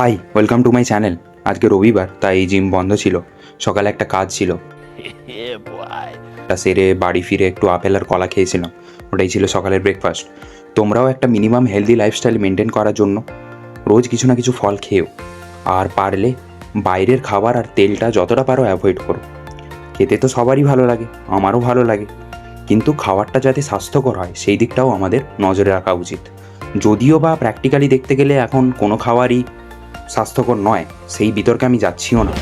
Hi welcome to my channel আজকে রবিবার তাই জিম বন্ধ ছিল। সকালে একটা কাজ ছিল. তা সেরে বাড়ি ফিরে একটু আপেল আর কলা খেয়েছিলাম। ওটাই ছিল সকালের ব্রেকফাস্ট তোমরাও একটা মিনিমাম হেলদি লাইফস্টাইল মেনটেন করার জন্য রোজ কিছু না কিছু ফল খেও আর পারলে বাইরের খাবার আর তেলটা যতটা পারো অ্যাভয়েড করো। খেতে তো সবারই ভালো লাগে আমারও ভালো লাগে। কিন্তু খাবারটা যাতে স্বাস্থ্যকর হয় সেই দিকটাও আমাদের নজরে রাখা উচিত। যদিও বা প্র্যাকটিক্যালি দেখতে গেলে এখন কোনো খাবারই স্বাস্থ্যকর নয় সেই বিতর্কে আমি যাচ্ছিও না।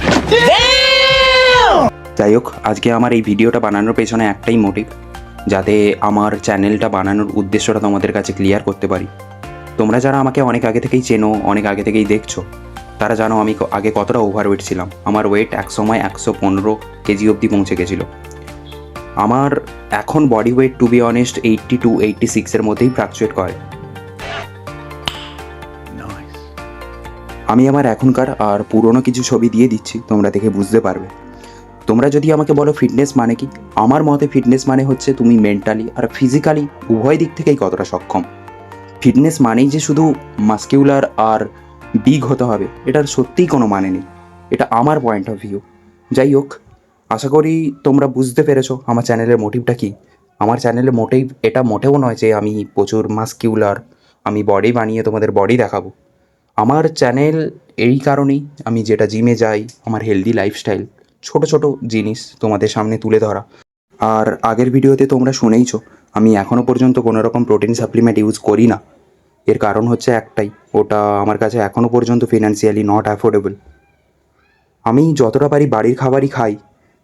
যাই হোক আজকে আমার এই ভিডিওটা বানানোর পেছনে একটাই মোটিভ যাতে আমার চ্যানেলটা বানানোর উদ্দেশ্যটা তোমাদের কাছে ক্লিয়ার করতে পারি। তোমরা যারা আমাকে অনেক আগে থেকেই চেনো অনেক আগে থেকেই দেখছ তারা জানো আমি আগে কতটা ওভারওয়েট ছিলাম। আমার ওয়েট এক সময় একশো পনেরো কেজি অবধি পৌঁছে গেছিল। আমার এখন body weight to be honest eighty two eighty সিক্সের মধ্যেই ফ্লাকচুয়েট করে। আমি আমার এখনকার আর পুরনো কিছু ছবি দিয়ে দিচ্ছি, তোমরা দেখে বুঝতে পারবে। তোমরা যদি আমাকে বলো ফিটনেস মানে কি? আমার মতে ফিটনেস মানে হচ্ছে তুমি মেন্টালি আর ফিজিক্যালি উভয় দিক থেকেই কতটা সক্ষম। ফিটনেস মানেই যে শুধু মাস্কিউলার আর বিগ হতে হবে, এটার সত্যিই কোনো মানে নেই। এটা আমার পয়েন্ট অফ ভিউ যাই হোক, আশা করি তোমরা বুঝতে পেরেছ আমার চ্যানেলের মোটিভটা কি। আমার চ্যানেলের মোটিভ এটা মোটেও নয় যে আমি প্রচুর মাস্কিউলার, আমি বডি বানিয়ে তোমাদের বডি দেখাবো। আমার চ্যানেল এই কারণেই আমি যেটা জিমে যাই, আমার হেলদি লাইফস্টাইল ছোট ছোট জিনিস তোমাদের সামনে তুলে ধরা। আর আগের ভিডিওতে তোমরা শুনেইছো, আমি এখনও পর্যন্ত কোনো রকম প্রোটিন সাপ্লিমেন্ট ইউজ করি না। এর কারণ হচ্ছে একটাই, ওটা আমার কাছে এখনও পর্যন্ত ফিনান্সিয়ালি নট অ্যাফোর্ডেবল আমি যতটা পারি বাড়ির খাবারই খাই।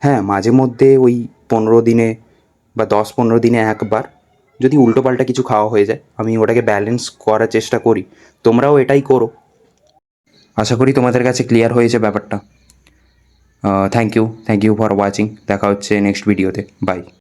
হ্যাঁ মাঝে মধ্যে ওই পনেরো দিনে বা দশ পনেরো দিনে একবার যদি উল্টোপাল্টা কিছু খাওয়া হয়ে যায়, আমি ওটাকে ব্যালেন্স করার চেষ্টা করি। তোমরাও এটাই করো। আশা করি তোমাদের কাছে ক্লিয়ার হয়েছে ব্যাপারটা। Thank you thank you for watching দেখা হচ্ছে নেক্সট ভিডিওতে বাই